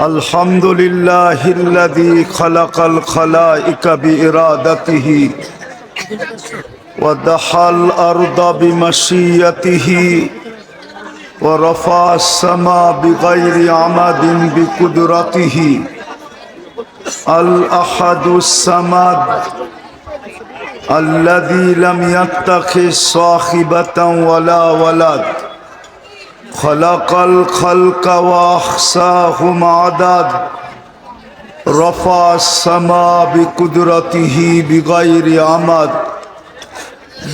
الحمد لله الذي خلق الخلائق بإرادته ودحى الأرض بمشيته ورفع السماء بغير عمد بقدرته الأحد الصمد الذي لم يتخذ صاحبة ولا ولد خلق الخلق واحصاهم عدد رفع السماء بقدرته بغير عمد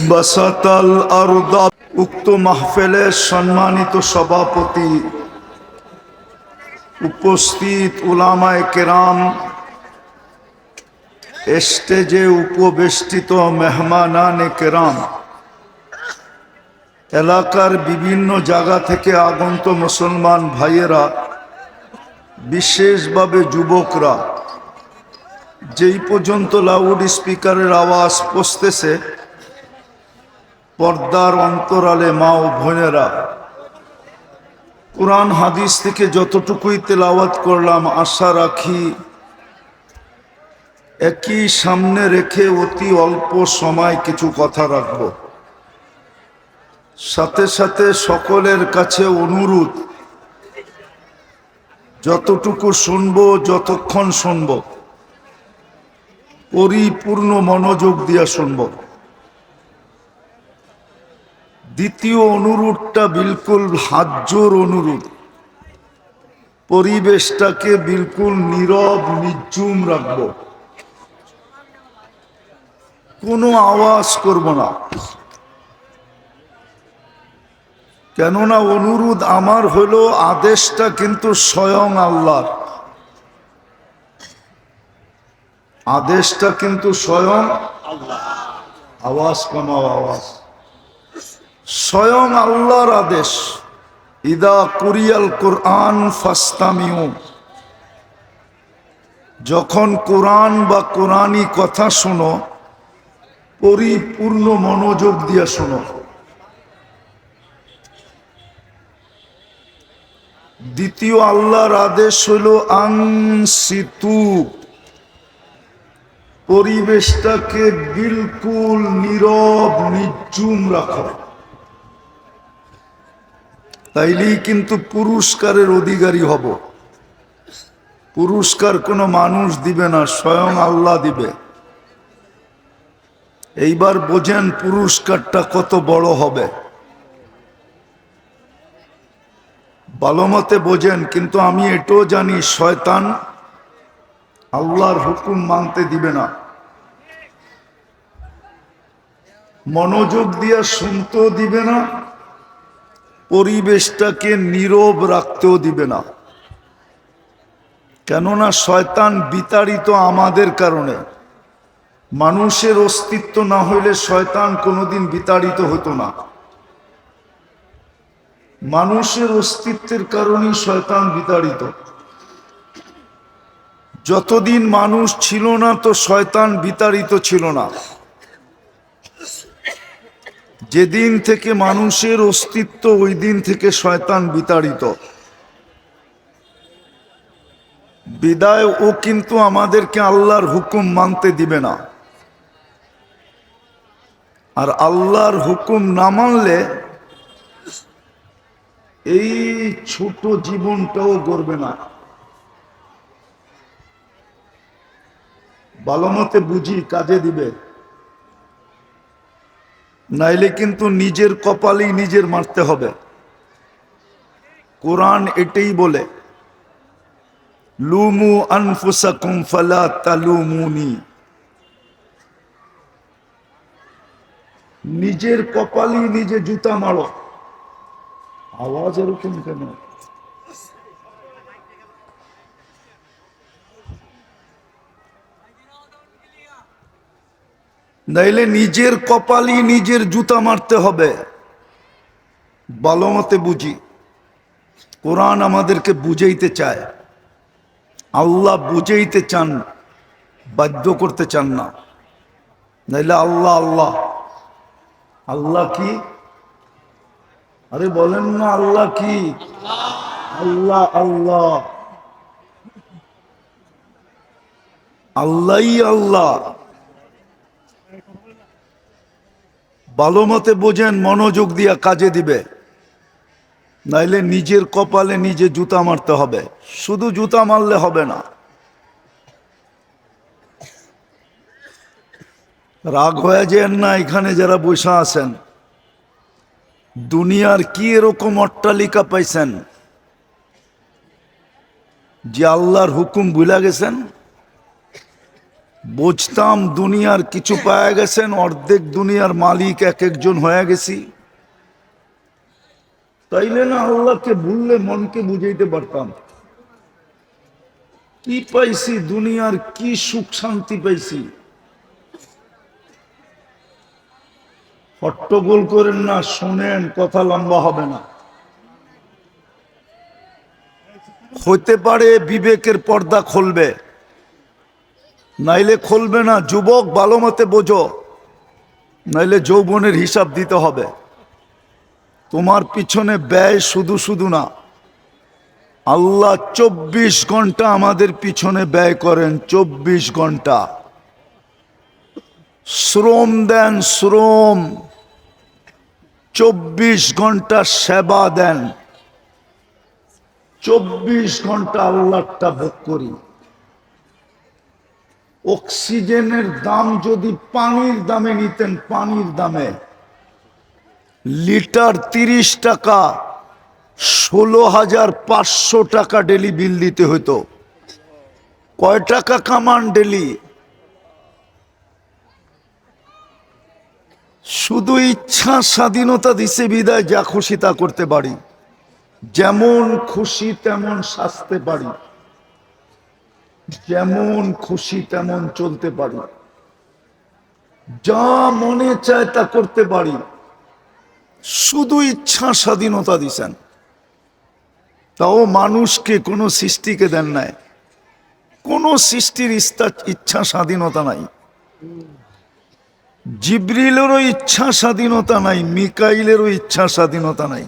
بسط الارض উক্ত মাহফিলের সম্মানিত সভাপতি উপস্থিত উলামায়ে কেরাম স্টেজে উপবেষ্টিত মেহমানানে কেরাম এলাকার বিভিন্ন জায়গা থেকে আগন্ত মুসলমান ভাইয়েরা, বিশেষভাবে যুবকরা, যেই পর্যন্ত লাউড স্পিকারের আওয়াজ পৌঁছতেছে, পর্দার অন্তরালে মা ও বোনেরা, কোরআন হাদিস থেকে যতটুকুই তেলাওয়াত করলাম, আশা রাখি একই সামনে রেখে অতি অল্প সময় কিছু কথা রাখব। সাথে সাথে সকলের কাছে অনুরোধ। যতটুকু শুনব, যতক্ষণ শুনব, পরিপূর্ণ মনোযোগ দিয়া শুনব। দ্বিতীয় অনুরোধটা বিলকুল হাজ্জোর অনুরোধ। পরিবেশটাকে বিলকুল নীরব নির্জুম রাখব। কোনো আওয়াজ করব না। কেননা অনুরোধ আমার হলো, আদেশটা কিন্তু স্বয়ং আল্লাহর। আদেশটা কিন্তু স্বয়ং আওয়াজ কমাও, আওয়াজ। স্বয়ং আল্লাহর আদেশ, ইদা কুরিয়াল কোরআন ফাস্তামিউ। যখন কোরআন বা কোরআনই কথা শোনো, পরিপূর্ণ মনোযোগ দিয়ে শোনো। দ্বিতীয় আল্লাহর আদেশ হইল আংসিতু পরিবেশটাকে বিলকুল নীরব, নির্জুম রাখো। তাইলেই কিন্তু পুরস্কারের অধিকারী হব। পুরস্কার কোনো মানুষ দিবে না, স্বয়ং আল্লাহ দিবে। এইবার বোঝেন পুরস্কারটা কত বড় হবে। ভালো মতে বোঝেন, কিন্তু আমি এটাও জানি শয়তান আল্লাহর হুকুম মানতে দিবে না। মনোযোগ দিয়া শুনতেও দিবে না, পরিবেশটাকে নীরব রাখতেও দিবে না। কেননা শয়তান বিতাড়িত আমাদের কারণে। মানুষের অস্তিত্ব না হইলে শয়তান কোনোদিন বিতাড়িত হতো না। মানুষের অস্তিত্বের কারণেই শয়তান বিতাড়িত। যতদিন মানুষ ছিল না, তো শয়তান বিতাড়িত ছিল না। যেদিন থেকে মানুষের অস্তিত্ব, ওই দিন থেকে শয়তান বিতাড়িত। বিদায় ও কিন্তু আমাদেরকে আল্লাহর হুকুম মানতে দিবে না। আর আল্লাহর হুকুম না মানলে এই ছোট জীবনটাও গড়বে না। ভালো মতে বুঝি, কাজে দিবে। নাইলে কিন্তু নিজের কপালেই নিজের মারতে হবে। কোরআন এটাই বলে, লুমু আনফুসাকুম ফালা তালুমুনি। নিজের কপালই নিজে জুতা মারো। আওয়াজ এরকম কেন নাইলে নিজের কপালই নিজের জুতা মারতে হবে। ভালো মতে বুঝি। কোরআন আমাদেরকে বুঝাইতে চায়। আল্লাহ বুঝাইতে চান, বাধ্য করতে চান না। নাইলে আল্লাহ আল্লাহ। আল্লাহ কি? আরে বলেন না, আল্লাহ কি? আল্লাহ আল্লাহ। আল্লাহই আল্লাহ। ভালো মতে বোঝেন, মনোযোগ দিয়া কাজে দিবে। নাইলে নিজের কপালে নিজে জুতা মারতে হবে। শুধু জুতা মারলে হবে না। রাগ হয়ে যেন না, এখানে যারা বসে আছেন। দুনিয়ার কি এরকম অট্টালিকা পাইছেন যে আল্লাহর হুকুম ভুলে গেছেন? বুঝতাম দুনিয়ার কিছু পাওয়া গেছেন, অর্ধেক দুনিয়ার মালিক এক একজন হয়ে গেছি। তাইলে না আল্লাহকে ভুললে মনকে বুঝাইতে পারতাম। কি পাইছি, দুনিয়ার কি সুখ শান্তি পাইছি? হট্টগোল করেন না, শোনেন, কথা লম্বা হবে না। হতে পারে বিবেকের পর্দা খুলবে, নাইলে খুলবে না, যুবক ভালো মতে বোঝো, নাইলে যৌবনের হিসাব দিতে হবে। তোমার পিছনে ব্যয় শুধু শুধু না, আল্লাহ চব্বিশ ঘণ্টা আমাদের পিছনে ব্যয় করেন, চব্বিশ ঘণ্টা। শ্রম দেন শ্রম। চব্বিশ ঘণ্টা সেবা দেন। চব্বিশ ঘণ্টা আল্লাহটা ভোগ করি। অক্সিজেনের দাম যদি পানির দামে নিতেন, পানির দামে। লিটার তিরিশ টাকা, ষোলো হাজার পাঁচশো টাকা ডেলি বিল দিতে হতো কয় টাকা কামান ডেলি? শুধু ইচ্ছা স্বাধীনতা দিছে বিদায়, যা খুশি তা করতে পারি। যেমন খুশি তেমন সাজতে পারি। যেমন খুশি তেমন চলতে পারি। যা মনে চায় তা করতে পারি। শুধু ইচ্ছা স্বাধীনতা দিছেন। তাও মানুষকে কোনো সৃষ্টিকে দেন নাই। কোনো সৃষ্টির ইচ্ছা স্বাধীনতা নাই। জিব্রিলেরও ইচ্ছা স্বাধীনতা নাই, মিকাইলেরও ইচ্ছা স্বাধীনতা নাই।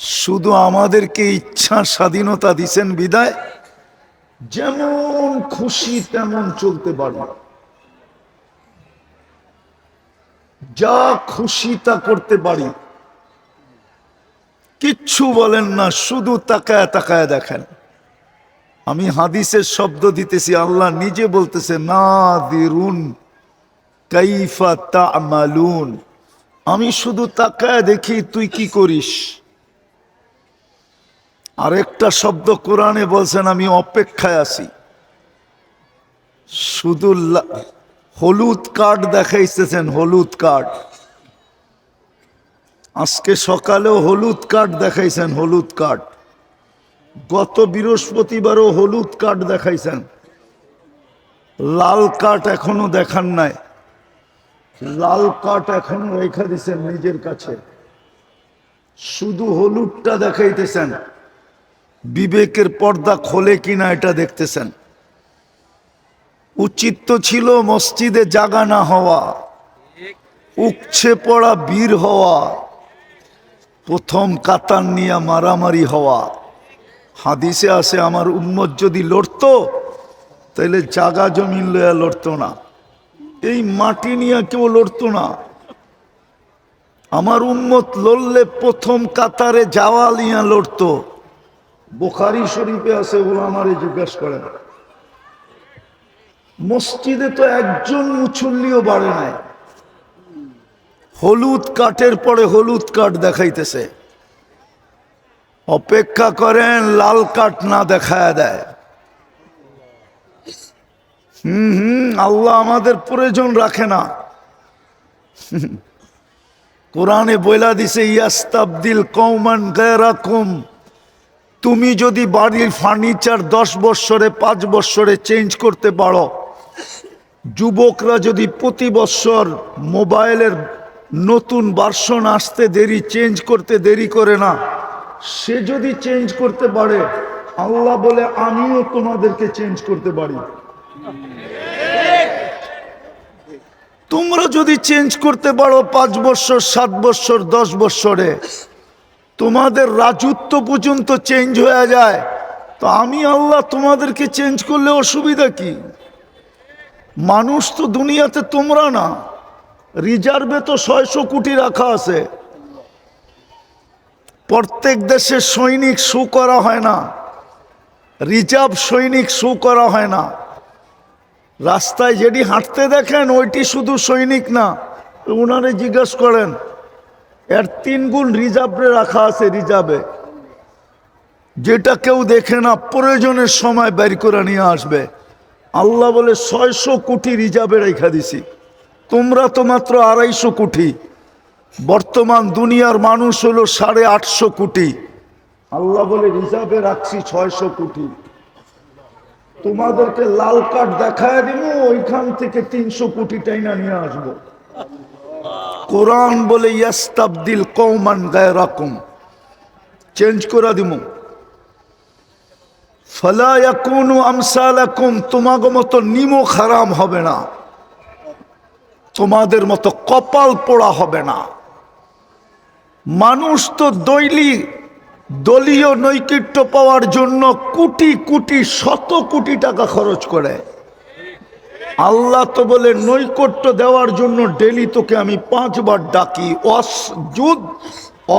শুধু আমাদেরকে ইচ্ছা স্বাধীনতা দিছেন বিদায়, যেমন খুশি তেমন চলতে পারি যা খুশি তা করতে পারি। কিচ্ছু বলেন না, শুধু তাকায় তাকায় দেখেন। আমি হাদিসের শব্দ দিতেছি, আল্লাহ নিজে বলতেছে না দিরুন কাইফা তামালুন। আমি শুধু তাকায় দেখি, তুই কি করিস? আরেকটা শব্দ কোরআনে বলছেন, আমি অপেক্ষায় আছি। শুধু হলুদ কার্ড দেখাইতেছেন, হলুদ কার্ড। আজকে সকালেও হলুদ কার্ড দেখাইছেন, হলুদ কার্ড। গত বৃহস্পতিবারও হলুদ কার্ড দেখাইছেন। লাল কার্ড এখনও দেখান নাই। লাল কার্ড এখনও রেখা দিছেন নিজের কাছে। শুধু হলুদটা দেখাইতেছেন। বিবেকের পর্দা খোলে কিনা এটা দেখতেছেন। উচিত তো ছিল মসজিদে জাগা না হওয়া উকছে পড়া বীর হওয়া, প্রথম কাতার নিয়ে মারামারি হওয়া। হাদিসে আসে আমার উম্মত যদি লড়তো তাহলে জাগা জমিন লয়া লড়তো না। এই মাটি নিয়ে কেউ লড়তো না। আমার উম্মত লড়লে প্রথম কাতারে যাওয়া নিয়ে লড়তো। বোখারি শরীফে আছে ওগুলো আমারে জিজ্ঞাসা করেন। মসজিদে তো একজন মুছল্লিও বাড়ে নাই। হলুদ কাঠের পরে হলুদ কাঠ দেখাইতেছে। অপেক্ষা করেন লাল কাঠ না দেখায় দেয়। হুম হুম, আল্লাহ আমাদের প্রয়োজন রাখে না। কোরআনে বইলা দিছে, ইয়াস্তাবদিল কৌমান গায়রাকুম। তুমি যদি বাড়ির ফার্নিচার দশ বৎসরে, পাঁচ বৎসরে চেঞ্জ করতে পারো, যুবকরা যদি প্রতি বৎসর মোবাইলের নতুন ভার্সন আসতে দেরি, চেঞ্জ করতে দেরি করে না, সে যদি চেঞ্জ করতে পারে, আল্লাহ বলে, আমিও তোমাদেরকে চেঞ্জ করতে পারি। তোমরা যদি চেঞ্জ করতে পারো পাঁচ বছর, সাত বছর, দশ বছরে, তোমাদের রাজত্ব পর্যন্ত চেঞ্জ হয়ে যায়। তো আমি আল্লাহ তোমাদেরকে চেঞ্জ করলে অসুবিধা কি? মানুষ তো দুনিয়াতে তোমরা না রিজার্ভে তো ছয়শো কোটি রাখা আছে। প্রত্যেক দেশে সৈনিক শো করা হয় না রিজার্ভ সৈনিক শো করা হয় না। রাস্তায় যেটি হাঁটতে দেখেন, ওইটি শুধু সৈনিক না ওনারে জিজ্ঞেস করেন, এর তিন গুণ রিজার্ভে রাখা আছে রিজার্ভে। যেটা কেউ দেখে না, প্রয়োজনের সময় বের করে নিয়ে আসবে। আল্লাহ বলে, ছয়শো কোটি রিজার্ভে রেখা দিছি। তোমরা তো মাত্র আড়াইশো কোটি। বর্তমান দুনিয়ার মানুষ হলো সাড়ে আটশো কোটি। আল্লাহ বলে, রিজার্ভে রাখছি ছয়শো কোটি। তোমাদেরকে লাল কার্ড দেখায় দিব, ওইখান থেকে তিনশো কোটি টাইনা নিয়ে আসব। কোরআন বলে, ইয়াস্তাবদিল কৌমান গায়ে রাকুম চেঞ্জ করে দিব। ফলা ইয়াকুনু আমসালাকুম, তোমাগো মতো নিমো খারাম হবে না। তোমাদের মতো কপাল পোড়া হবে না। মানুষ তো দৈলি দলীয় নৈকট্য পাওয়ার জন্য কোটি কোটি, শত কোটি টাকা খরচ করে। আল্লাহ তো বলে নৈকট্য দেওয়ার জন্য ডেলি তোকে আমি পাঁচবার ডাকি। অসজুদ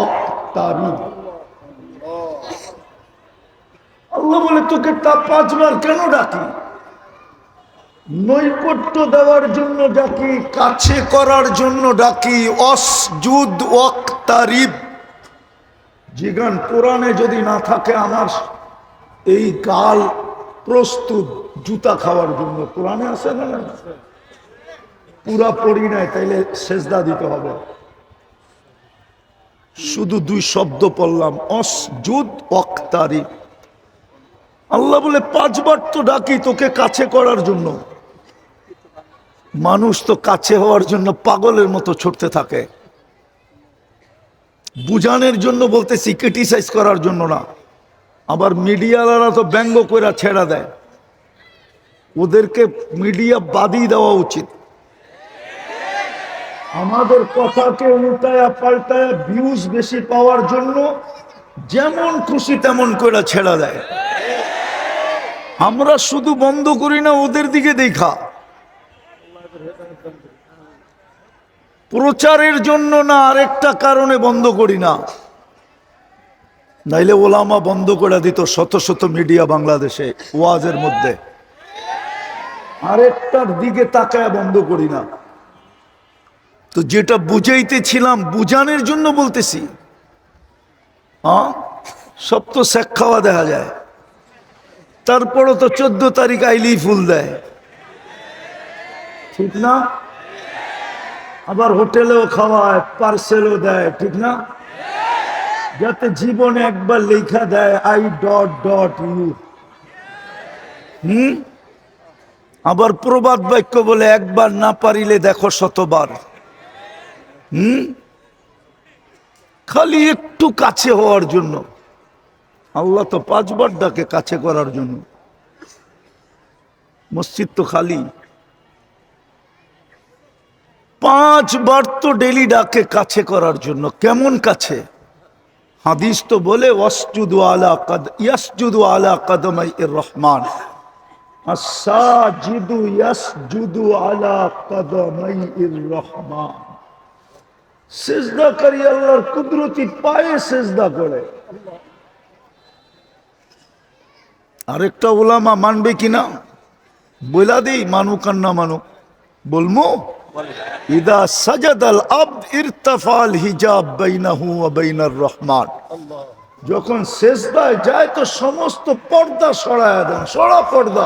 অক্তারি। আল্লাহ বলে তোকে তা পাঁচবার কেন ডাকি? নৈকট্য দেওয়ার জন্য ডাকি, কাছে করার জন্য ডাকি। অসজুদ জিগান কোরআনে যদি না থাকে আমার, এই গাল প্রস্তুত জুতা খাওয়ার জন্য। কোরআনে আছে না? পুরা পড়ি নাই, তাইলে সেজদা দিতে হবে। শুধু দুই শব্দ পড়লাম, অসজুদ ওয়াক্তারি আল্লাহ বলে, পাঁচবার তো ডাকি তোকে কাছে করার জন্য। মানুষ তো কাছে হওয়ার জন্য পাগলের মতো ছুটতে থাকে। বুঝানোর জন্য বলতেছি ক্রিটিসাইজ করার জন্য না। আবার মিডিয়ালারা তো ব্যঙ্গ করে ছেড়া দেয়। ওদেরকে মিডিয়া বাদই দেওয়া উচিত। আমাদের কথাকে উল্টায়া পাল্টায়া ভিউজ বেশি পাওয়ার জন্য যেমন খুশি তেমন করে ছেড়া দেয়। আমরা শুধু বন্ধ করি না, ওদের দিকে দেখা। প্রচারের জন্য না আরেকটা কারণে বন্ধ করি না। নাইলে ওলামা বন্ধ করে দিত শত শত মিডিয়া বাংলাদেশে ওয়াজের মধ্যে। আরেকটার দিকে তাকায় বন্ধ করি না। তো যেটা বুঝাইতেছিলাম, বুঝানোর জন্য বলতেছি। হ্যাঁ সব তো শেখ খাওয়া দেখা যায়। তারপরও তো চোদ্দ তারিখ আইলেই ফুল দেয়। ঠিক না? আবার হোটেলেও খাওয়ায়, পার্সেলও দেয়, ঠিক না? যাতে জীবনে একবার লেখা দেয় আই ডট ডট ইউ হুম? আবার প্রবাদ বাক্য বলে, একবার না পারিলে দেখো শতবার। হুম? খালি একটু কাছে হওয়ার জন্য। আল্লাহ তো পাঁচবার ডাকে কাছে করার জন্য। মসজিদ তো খালি। পাঁচবার তো ডেলি ডাকে কাছে করার জন্য। কেমন কাছে? হাদিস তো বলে কদ আলা কদমাই রহমান। আসাজিদু ইয়াসজুদু আলা কদমাই রহমান। কুদরতি পায়ে সেজদা করে। আরেকটা ওলামা মানবে কিনা? বইলা দেই, মানুক আর না মানুক। বলমু ইদা সাজাদাল আব্দ ইরতাফাল হিজাব বাইনাহু বাইনার রহমান। যখন শেষদায় যায় তো সমস্ত পর্দা সরায় দেন, সরা পর্দা।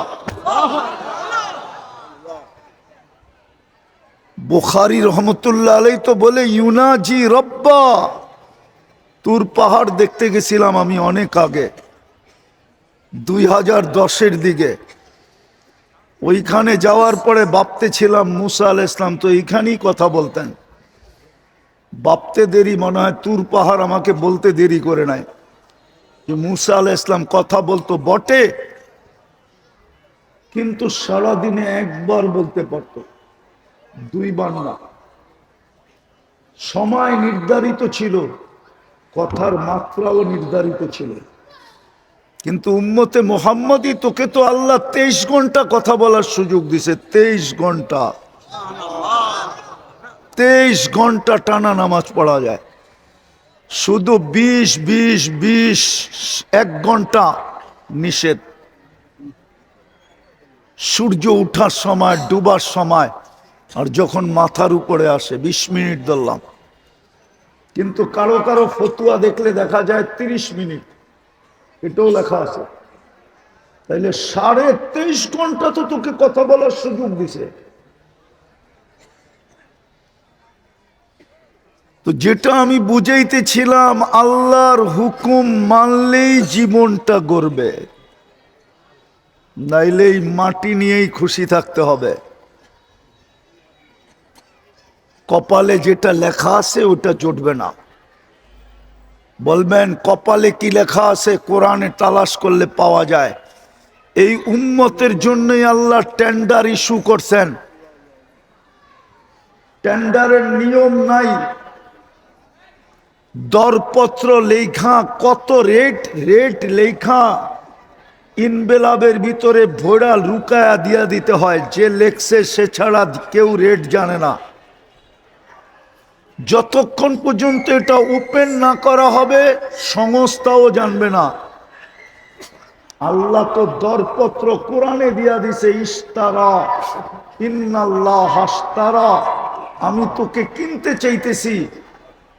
বুখারি রহমতুল্লাহ আলাই তো বলে, ইউনাজি রব্বা, তুর পাহাড় দেখতে গেছিলাম আমি অনেক আগে, দুই হাজার দশের দিকে। ওইখানে যাওয়ার পরে বাপতে ছিলাম মুসা আল ইসলাম তো এইখানেই কথা বলতেন। বাপতে দেরি মনে হয়, তুর পাহাড় আমাকে বলতে দেরি করে নাই। যে মুসা আল ইসলাম কথা বলতো বটে, কিন্তু সারাদিনে একবার বলতে পারতো। দুইবার না সময় নির্ধারিত ছিল, কথার মাত্রাও নির্ধারিত ছিল। কিন্তু উম্মতে মোহাম্মদই তোকে তো আল্লাহ তেইশ ঘণ্টা কথা বলার সুযোগ দিছে, তেইশ ঘণ্টা। তেইশ ঘণ্টা টানা নামাজ পড়া যায়। শুধু বিশ বিশ বিশ, এক ঘণ্টা নিষেধ। সূর্য উঠার সময়, ডুবার সময়, আর যখন মাথার উপরে আসে, বিশ মিনিট ধরলাম। কিন্তু কারও কারও ফতুয়া দেখলে দেখা যায় তিরিশ মিনিট। এটাও লেখা আছে। তাইলে সাড়ে তেইশ ঘণ্টা তো তোকে কথা বলার সুযোগ দিছে। তো যেটা আমি বুঝাইতেছিলাম, আল্লাহর হুকুম মানলেই জীবনটা গড়বে। নাইলে এই মাটি নিয়েই খুশি থাকতে হবে। কপালে যেটা লেখা আছে, ওটা জুটবে না। বলবেন, কপালে কি লেখা আছে? কোরআনে তালাশ করলে পাওয়া যায়। এই উম্মতের জন্যই আল্লাহ টেন্ডার ইস্যু করছেন। টেন্ডারের নিয়ম নাই। দরপত্র লেখা, কত রেট রেট লেখা। ইনবেলাবের ভিতরে ভোড়া লুকায়া দিয়া দিতে হয়। যে লেখছে, সে ছাড়া কেউ রেট জানে না। যতক্ষণ পর্যন্ত এটা ওপেন না করা হবে সংস্থাও জানবে না। আল্লাহ তো দরপত্র কোরআনে দিয়া দিছে ইস্তারা ইন্নাল্লাহ হাস্তারা আমি তোকে কিনতে চাইতেছি।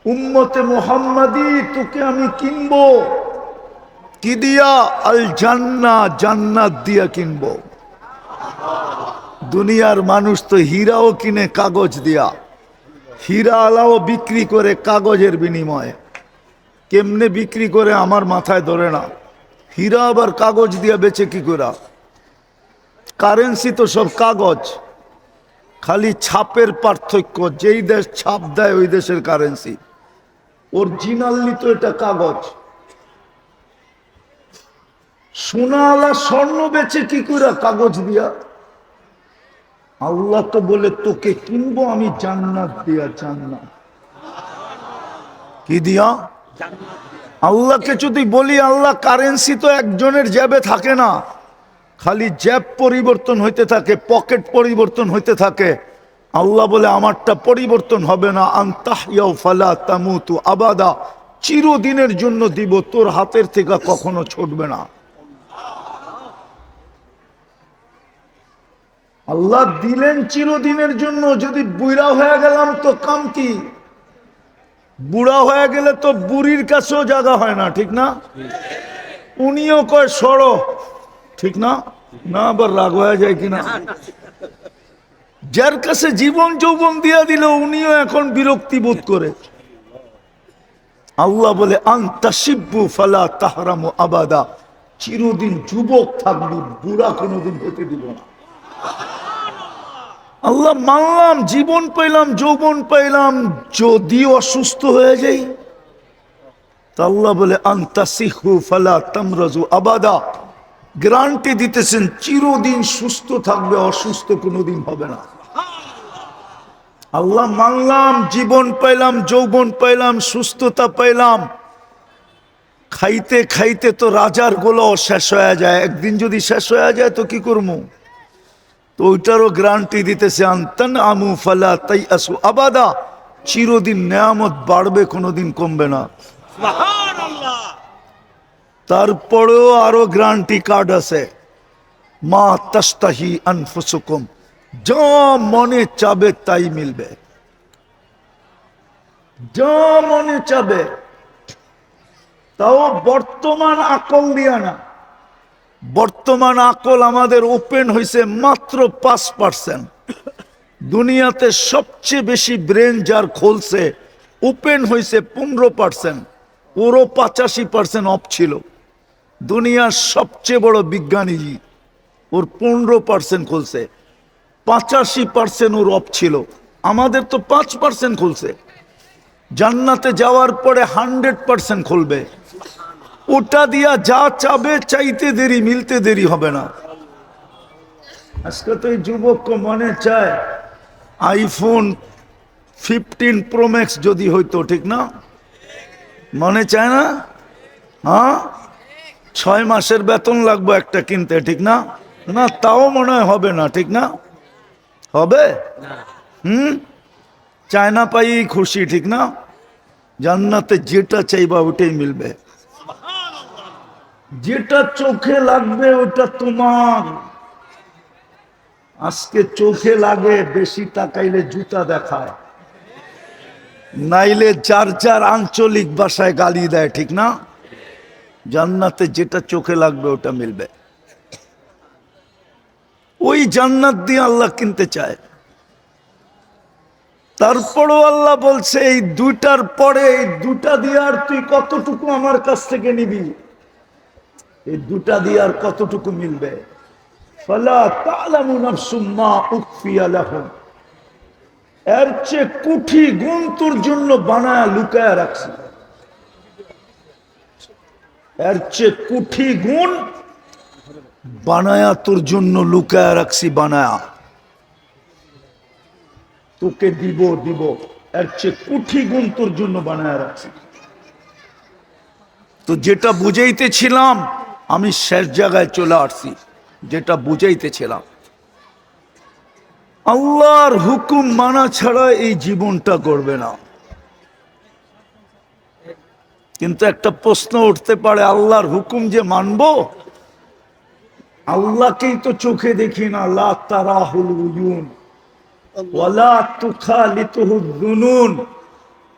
উম্মতে মোহাম্মদি তোকে আমি কিনব। কি দিয়া? আল জান্না জান্নাত দিয়া কিনব। দুনিয়ার মানুষ তো হীরাও কিনে কাগজ দিয়া। হীরা আলাও বিক্রি করে কাগজের বিনিময়ে। কেমনে বিক্রি করে আমার মাথায় ধরে না। হীরা আবার কাগজ দিয়া বেচে কি করে? কারেন্সি তো সব কাগজ। খালি ছাপের পার্থক্য, যেই দেশ ছাপ দেয় ওই দেশের কারেন্সি। অরিজিনালি তো এটা কাগজ। সোনা আলা স্বর্ণ বেচে কি করে কাগজ দিয়া? আল্লাহ তো বলে, তোকে কিনবো আমি জান্নাত দিয়া, জান্নাত। কি দিয়া? আল্লাহকে যদি বলি, আল্লাহ কারেন্সি তো একজনের জ্যাবে থাকে না। খালি জ্যাব পরিবর্তন হইতে থাকে পকেট পরিবর্তন হইতে থাকে। আল্লাহ বলে, আমারটা পরিবর্তন হবে না। আন্তাহিয়াও ফালা তামুতু আবাদা। চিরদিনের জন্য দিব। তোর হাতের থেকে কখনো ছুটবে না। আল্লাহ দিলেন চিরদিনের জন্য, যদি বুড়া হয়ে গেলাম তো কাম কি? বুড়া হয়ে গেলে তো বুড়ির কাছেও জায়গা হয় না, ঠিক না? উনিও কয় সড়ো ঠিক না? না, আবার রাগ হয়ে যায় কিনা? যার কাছে জীবন যৌবন দিয়া দিল, উনিও এখন বিরক্তি বোধ করে। আল্লাহ বলে ফালা তাহারামু আবাদা। চিরদিন যুবক থাকবি, বুড়া কোনোদিন হতে দিব না। আল্লাহ মানলাম, জীবন পাইলাম, যৌবন পাইলাম যদি অসুস্থ হয়ে যাই। তা আল্লাহ বলে, আন্তা সিহু ফালা তামরাজু আবাদা। গ্যারান্টি দিতেছেন, চিরদিন সুস্থ থাকবে, অসুস্থ কোনোদিন হবে না। আল্লাহ মানলাম, জীবন পাইলাম, যৌবন পাইলাম, সুস্থতা পাইলাম। খাইতে খাইতে তো রাজার গোলা শেষ হয়ে যায়। একদিন যদি শেষ হয়ে যায়, তো কি করব? তো ওইটারও গ্যারান্টি দিতেছে আন্তান আমু ফালা তাই আসু আবাদা। চিরদিন নেয়ামত বাড়বে কোনোদিন কমবে না। তারপরেও আরও গ্যারান্টি কার্ড আছে। মা তাস্তাহি আনফুসুকুম। যা মনে চাবে তাই মিলবে। যা মনে চাবে তাও বর্তমান আকল দিয়া না। বর্তমান আকল আমাদের ওপেন হয়েছে মাত্র পাঁচ পার্সেন্ট। দুনিয়াতে সবচেয়ে বেশি ব্রেন যার খুলছে, ওপেন হয়েছে পনেরো পার্সেন্ট। ওরও পঁচাশি পার্সেন্ট অফ ছিল। দুনিয়ার সবচেয়ে বড় বিজ্ঞানী ওর পনেরো পার্সেন্ট খুলছে। পঁচাশি পার্সেন্ট ওর অফ ছিল। আমাদের তো পাঁচ পার্সেন্ট খুলছে। জান্নাতে যাওয়ার পরে হান্ড্রেড পার্সেন্ট খুলবে। ওটা দিয়া যা চাবে চাইতে দেরি, মিলতে দেরি হবে না। আজকে তো এই যুবক মনে চায় আইফোন ফিফটিন প্রোম্যাক্স যদি হইতো, ঠিক না? মনে চায় না? হ্যাঁ? ছয় মাসের বেতন লাগবো একটা কিনতে, ঠিক না? না, তাও মনে হয় হবে না, ঠিক না? হবে? হুম? চায়না পাই খুশি, ঠিক না? জান্নাতে যেটা চাইবা ওটাই মিলবে। যেটা চোখে লাগবে ওটা তোমার। আজকে চোখে লাগে, বেশি তাকাইলে জুতা দেখায়। নাইলে যার যার আঞ্চলিক ভাষায় গালি দেয়, ঠিক না? জান্নাতে যেটা চোখে লাগবে ওটা মিলবে। ওই জান্নাত দিয়ে আল্লাহ কিনতে চায়। তারপরও আল্লাহ বলছে, এই দুইটার পরে, এই দুটা দিয়ে আর তুই কতটুকু আমার কাছ থেকে নিবি? এই দুটা দিয়ে আর কতটুকু মিলবে? এর চেয়ে কুঠি গুণ তোর জন্য বানায়া লুকায়া রাখছি। বানায়া তোর জন্য লুকায়া রাখছি তোকে দিব দিব। এর চেয়ে কুঠি গুণ তোর জন্য বানায়া রাখছি। তো যেটা বুঝাইতেছিলাম আমি শেষ জায়গায় চলে আসছি, যেটা বুঝাইতেছিলাম। আল্লাহর হুকুম মানা ছাড়া এই জীবনটা করবে না। কিন্তু একটা প্রশ্ন উঠতে পারে, আল্লাহর হুকুম যে মানব? আল্লাহকেই তো চোখে দেখি না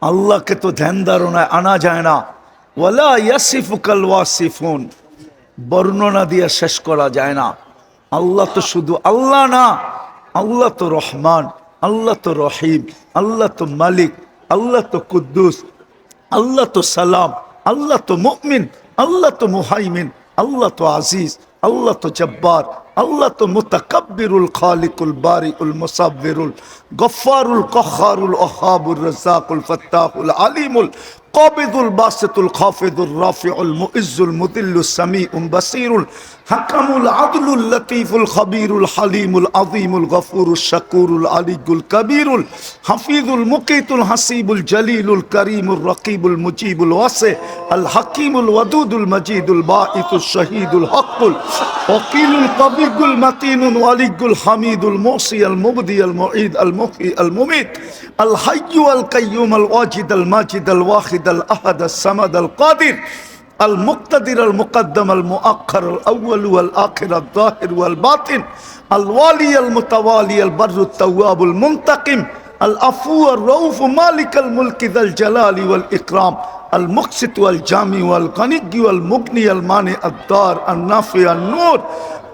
আল্লাহকে তো ধ্যান ধারণায় আনা যায় না। ওয়ালা ইয়াসিফুকাল ওয়াসিফুন। বর্ণনা দিয়ে শেষ করা যায় না আল্লাহ তো শুধু আল্লাহ না আল্লাহ তো রহমান আল্লাহ তো রহিম আল্লাহ তো মালিক আল্লাহ তো কুদ্দুস আল্লাহ তো সালাম আল্লাহ তো মুমিন আল্লাহ তো মুহাইমিন আল্লাহ তো আজিজ আল্লাহ তো জব্বার আল্লাহ তো মুতাকাব্বিরুল খালিকুল বারিউল মুসাব্বিরুল গফফারুল কহারুল ওহাবুর রাজ্জাকুল ফাত্তাহুল আলিমুল কবিদুল বাসেতুল খফেদুল রফিউল মুইজুল মুদিল্লুল সামিউল বাসিরুল হাকামুল আদলুল লতিফুল খবিরুল হালিমুল আযীমুল গফুরুল শাকুরুল আলিগুল কবিরুল হাফিজুল মুকিতুল হাসিবুল জলিলুল করিমুল রকিবুল মুজিবুল ওয়াসে আল হাকিমুল ওয়াদুদুল মজিদুল বাঈতুল শহীদুল হকুল ওকিলুল কবিগুল মাতিনুল ওয়ালিগুল হামিদুল মুসি আল মুবদি আল মুঈদ আল মুকি আল মুমিত আল হাইয়ু আল কাইয়ুম আল ওয়াজিদ الواحد الأحد الصمد القادر المقتدر المقدم المؤخر الأول والآخر الظاهر والباطن الوالي المتوالي البر التواب المنتقم العفو الرؤوف مالك الملك ذا الجلال والإكرام المقسط والجامع والغني والمغني المانع الدار النافع النور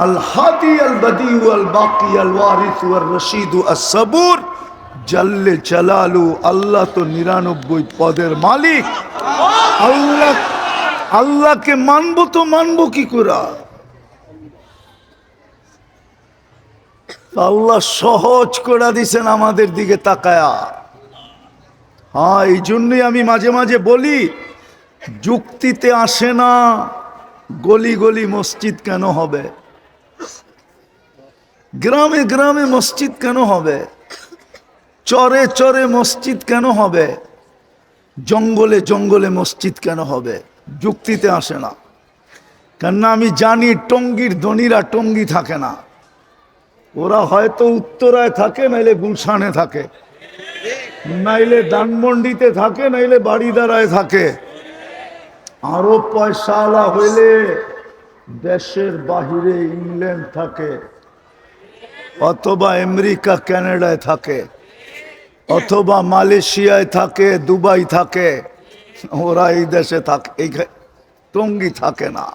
الهادي البديع الباقي الوارث والرشيد الصبور জাল্লে জালালু, আল্লাহ তো নিরানব্বই পদের মালিক। আল্লাহ, আল্লাহকে মানবো তো মানবো কি করে? আল্লাহ সহজ করে দিছেন আমাদের দিকে তাকায়া। হ্যাঁ এই জন্যই আমি মাঝে মাঝে বলি, যুক্তিতে আসে না, গলি গলি মসজিদ কেন হবে? গ্রামে গ্রামে মসজিদ কেন হবে? চরে চরে মসজিদ কেন হবে? জঙ্গলে জঙ্গলে মসজিদ কেন হবে? যুক্তিতে আসে না। কেননা আমি জানি টঙ্গির ধনীরা টঙ্গি থাকে না। ওরা হয়তো উত্তরায় থাকে, নাইলে গুলশানে থাকে। নাইলে ধানমন্ডিতে থাকে, নাইলে বাড়িদারায় থাকে। আরও পয়সাওয়ালা হইলে দেশের বাহিরে ইংল্যান্ড থাকে, অথবা আমেরিকা কানাডায় থাকে। অথবা মালয়েশিয়ায় থাকে দুবাই থাকে ওরা এই দেশে থাকে এই টঙ্গি থাকে না।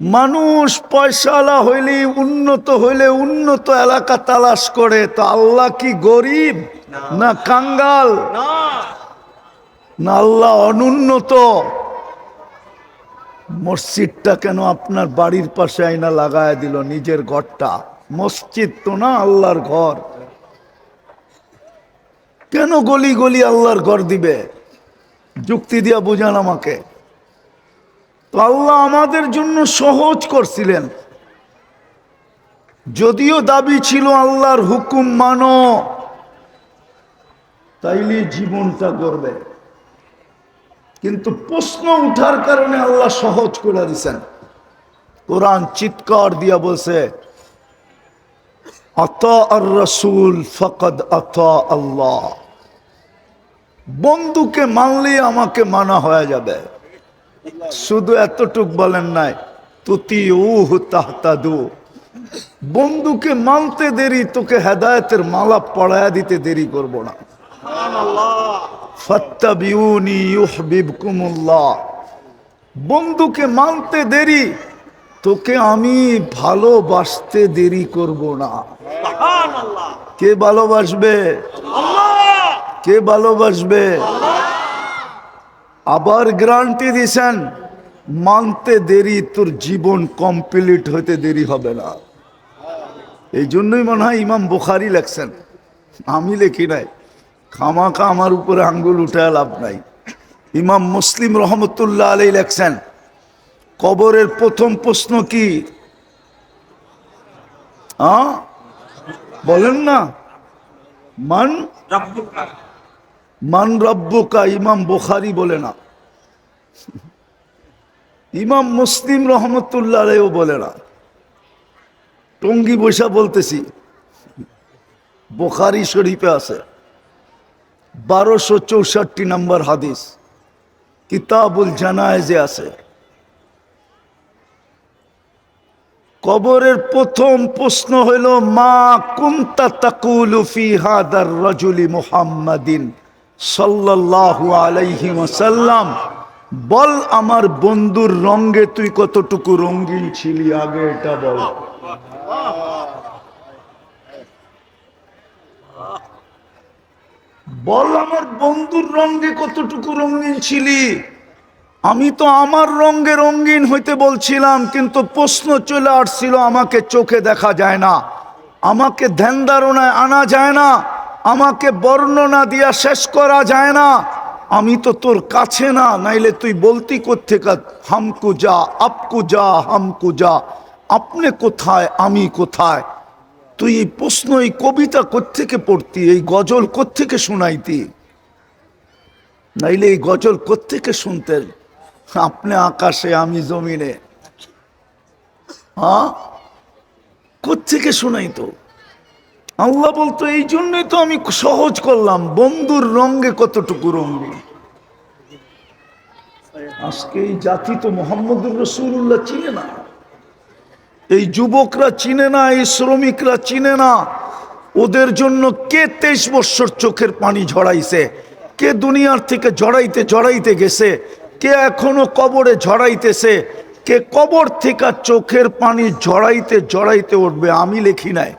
মানুষ পয়সালা হইলে উন্নত হইলে উন্নত এলাকা তালাশ করে তো আল্লাহ কি গরিব না। কাঙ্গাল? না। আল্লাহ অনুন্নত? মসজিদটা কেন আপনার বাড়ির পাশে আইনা লাগায় দিল নিজের ঘরটা? মসজিদ তো না আল্লাহর ঘর। কেন গলি গলি আল্লাহর ঘর দিবে? যুক্তি দিয়া বুঝান আমাকে। তো আল্লাহ আমাদের জন্য সহজ করছিলেন। যদিও দাবি ছিল আল্লাহর হুকুম মানো, তাইলে জীবনটা করবে কিন্তু প্রশ্ন উঠার কারণে আল্লাহ সহজ করে দিছেন। কোরআন চিৎকার দিয়া বলছে আত আর রসুল ফকদ আত আল্লাহ। বন্ধুকে মানলে আমাকে মানা হয়ে যাবে। শুধু এতটুক বলেন নাই তুতি উহ তাহতাদু। বন্ধুকে মানতে দেরি, তোকে হেদায়তের মালা পড়ায়া দিতে দেরি করব না। বন্ধুকে মানতে দেরি তোকে আমি ভালোবাসতে দেরি করব না। কে ভালোবাসবে? কে ভালোবাসবে? আবার গ্যারান্টি দিছেন মানতে দেরি তোর জীবন কমপ্লিট হতে দেরি হবে না। এই জন্যই মনে হয় ইমাম বুখারি লেখছেন আমি লেখি নাই খামাখা আমার উপরে আঙ্গুল উঠে লাভ নাই। ইমাম মুসলিম রহমতুল্লাহ আলাই লেখছেন কবরের প্রথম প্রশ্ন কি? বলেন না। মান? মান রব্বুকা, ইমাম বুখারি বলে না। ইমাম মুসলিম রহমতুল্লাহ আলাইও বলে না। টঙ্গি বৈশা বলতেছি। বোখারি শরীফে আছে। বারোশো চৌষট্টি নম্বর হাদিস। কিতাবুল জানায় যে আছে। কবরের প্রথম প্রশ্ন হইল মা কুন্তা তাকুলু ফি হাদার রজুলি মুহাম্মাদিন সাল্লাল্লাহু আলাইহি ওয়াসাল্লাম? বল আমার বন্ধুর রঙ্গে তুই কতটুকু রঙ্গিন ছিলি, আগে এটা বল। বল আমার বন্ধুর রঙ্গে কতটুকু রঙিন ছিলি? আমি তো আমার রঙ্গে রঙিন হইতে বলছিলাম, কিন্তু প্রশ্ন চলে আসছিল, আমাকে চোখে দেখা যায় না। আমাকে ধ্যান ধারণায় আনা যায় না, আমাকে বর্ণনা দিয়া শেষ করা যায় না। আমি তো তোর কাছে না, নাইলে তুই বলতি কোথেকা হামকু যা, আপকু যা, হামকু যা, আপনি কোথায়, আমি কোথায়? তুই এই প্রশ্ন, এই কবিতা কোত্থেকে পড়তি, এই গজল কোত্থেকে শোনাইতি? নাইলে এই গজল কোত্থেকে শুনতেন? আপনি আকাশে, আমি জমিনে। হ্যাঁ কোত্থেকে শোনাইতো আল্লাহ বলতো, এই জন্যই তো আমি সহজ করলাম, বন্ধুর রঙ্গে কতটুকু রঙ্গে আজকে এই জাতি তো মোহাম্মদুর রসুল্লাহ চিনে না। এই যুবকরা চিনে না, এই শ্রমিকরা চিনে না। ওদের জন্য কে তেইশ বৎসর চোখের পানি ঝড়াইছে কে দুনিয়ার থেকে জড়াইতে জড়াইতে গেছে? কে এখনও কবরে ঝড়াইতেছে? কে কবর থেকে চোখের পানি ঝড়াইতে ঝড়াইতে উঠবে? আমি লেখি নাই।